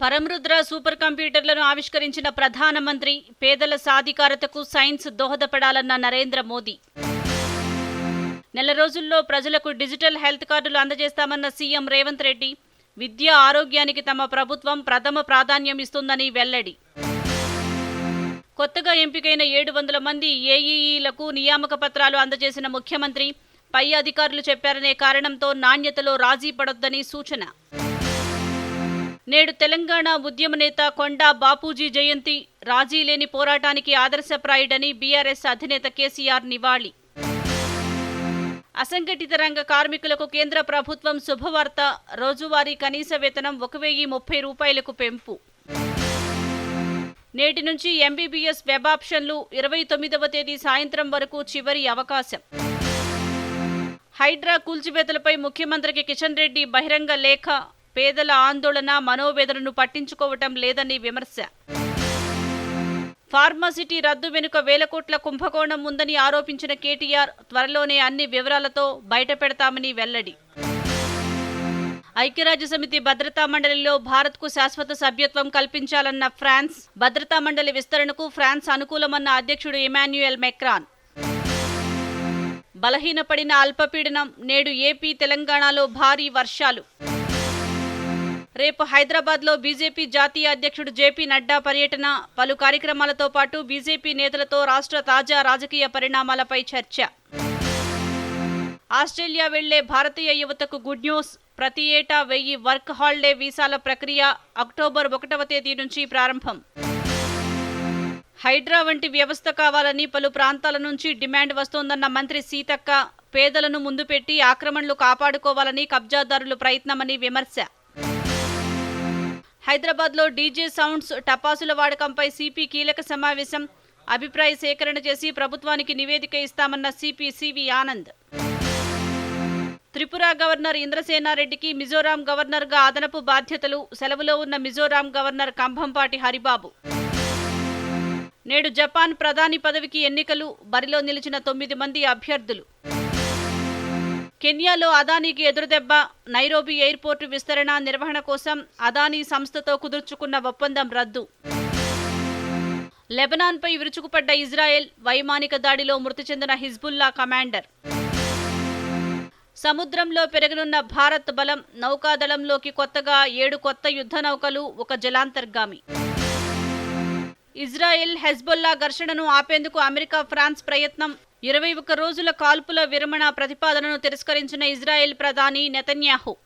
పరమరుద్ర super కంప్యూటర్లను ఆవిష్కరించిన ప్రధానమంత్రి పేదల సాధికారతకు సైన్స్ దోహదపడాలన్న నరేంద్ర మోదీ. నెల రోజుల్లో ప్రజలకు డిజిటల్ హెల్త్ కార్డులు అందజేస్తామన్న సీఎం రేవంత్ రెడ్డి విద్య ఆరోగ్యానికి తమ ప్రభుత్వం ప్రథమ ప్రాధాన్యం ఇస్తుందని వెల్లడి. కొత్తగా ఎంపికైన ఏడు వందల మంది ఏఈఈలకు నియామక పత్రాలు అందజేసిన ముఖ్యమంత్రి పై అధికారులు చెప్పారనే కారణంతో నాణ్యతలో రాజీ పడొద్దని సూచన. నేడు తెలంగాణ ఉద్యమ నేత కొండా బాపూజీ జయంతి. రాజీ లేని పోరాటానికి ఆదర్శప్రాయుడని బీఆర్ఎస్ అధినేత కేసీఆర్ నివాళి. అసంఘటిత రంగ కార్మికులకు కేంద్ర ప్రభుత్వం శుభవార్త. రోజువారీ కనీస వేతనం ఒక వెయ్యి ముప్పై రూపాయలకు పెంపు. నేటి నుంచి ఎంబీబీఎస్ వెబ్ ఆప్షన్లు ఇరవై తొమ్మిదవ తేదీ సాయంత్రం వరకు చివరి అవకాశం. హైడ్రా కూల్చివేతలపై ముఖ్యమంత్రికి కిషన్ రెడ్డి బహిరంగ లేఖ. పేదల ఆందోళన మనోవేదనను పట్టించుకోవటం లేదని విమర్శ. ఫార్మాసిటీ రద్దు వెనుక వేల కోట్ల కుంభకోణం ఉందని ఆరోపించిన కేటీఆర్ త్వరలోనే అన్ని వివరాలతో బయటపెడతామని వెల్లడి. ఐక్యరాజ్యసమితి భద్రతా మండలిలో భారత్కు శాశ్వత సభ్యత్వం కల్పించాలన్న ఫ్రాన్స్ భద్రతా మండలి విస్తరణకు ఫ్రాన్స్ అనుకూలమన్న అధ్యక్షుడు ఇమాన్యుయల్ మెక్రాన్. బలహీనపడిన అల్పపీడనం నేడు ఏపీ తెలంగాణలో భారీ వర్షాలు. రేపు హైదరాబాద్లో బీజేపీ జాతీయ అధ్యక్షుడు జేపీ నడ్డా పర్యటన. పలు కార్యక్రమాలతో పాటు బీజేపీ నేతలతో రాష్ట్ర తాజా రాజకీయ పరిణామాలపై చర్చ. ఆస్ట్రేలియా వెళ్ళే భారతీయ యువతకు గుడ్ న్యూస్. ప్రతి ఏటా వెయ్యి వర్క్ హాలిడే వీసాల ప్రక్రియ అక్టోబర్ ఒకటవ తేదీ నుంచి ప్రారంభం. హైడ్రా వంటి వ్యవస్థ కావాలని పలు ప్రాంతాల నుంచి డిమాండ్ వస్తోందన్న మంత్రి సీతక్క. పేదలను ముందు పెట్టి ఆక్రమణలు కాపాడుకోవాలని కబ్జాదారులు ప్రయత్నమని విమర్శ. హైదరాబాద్లో డీజే సౌండ్స్ టపాసుల వాడకంపై సిపి కీలక సమావేశం. అభిప్రాయ సేకరణ చేసి ప్రభుత్వానికి నివేదిక ఇస్తామన్న CP CV Anand. Tripura governor ఇంద్రసేనారెడ్డికి Mizoram గవర్నర్గా అదనపు బాధ్యతలు సెలవులో ఉన్న మిజోరాం గవర్నర్ కంభంపాటి హరిబాబు. నేడు జపాన్ ప్రధాని పదవికి ఎన్నికలు బరిలో నిలిచిన తొమ్మిది మంది అభ్యర్థులు. కెన్యాలో అదానీకి ఎదురుదెబ్బ నైరోబి ఎయిర్పోర్టు విస్తరణ నిర్వహణ కోసం అదానీ సంస్థతో కుదుర్చుకున్న ఒప్పందం రద్దు. లెబనాన్పై విరుచుకుపడ్డ ఇజ్రాయెల్ వైమానిక దాడిలో మృతి చెందిన హిజ్బుల్లా కమాండర్. సముద్రంలో పెరగనున్న భారత్ బలం నౌకాదళంలోకి కొత్తగా ఏడు కొత్త యుద్ధ నౌకలు ఒక జలాంతర్గామి. ఇజ్రాయెల్ హెజ్బొల్లా ఘర్షణను ఆపేందుకు అమెరికా ఫ్రాన్స్ ప్రయత్నం ఇరవై ఒక్క రోజుల కాల్పుల విరమణ ప్రతిపాదనను తిరస్కరించిన ఇజ్రాయెల్ ప్రధాని నెతన్యాహు.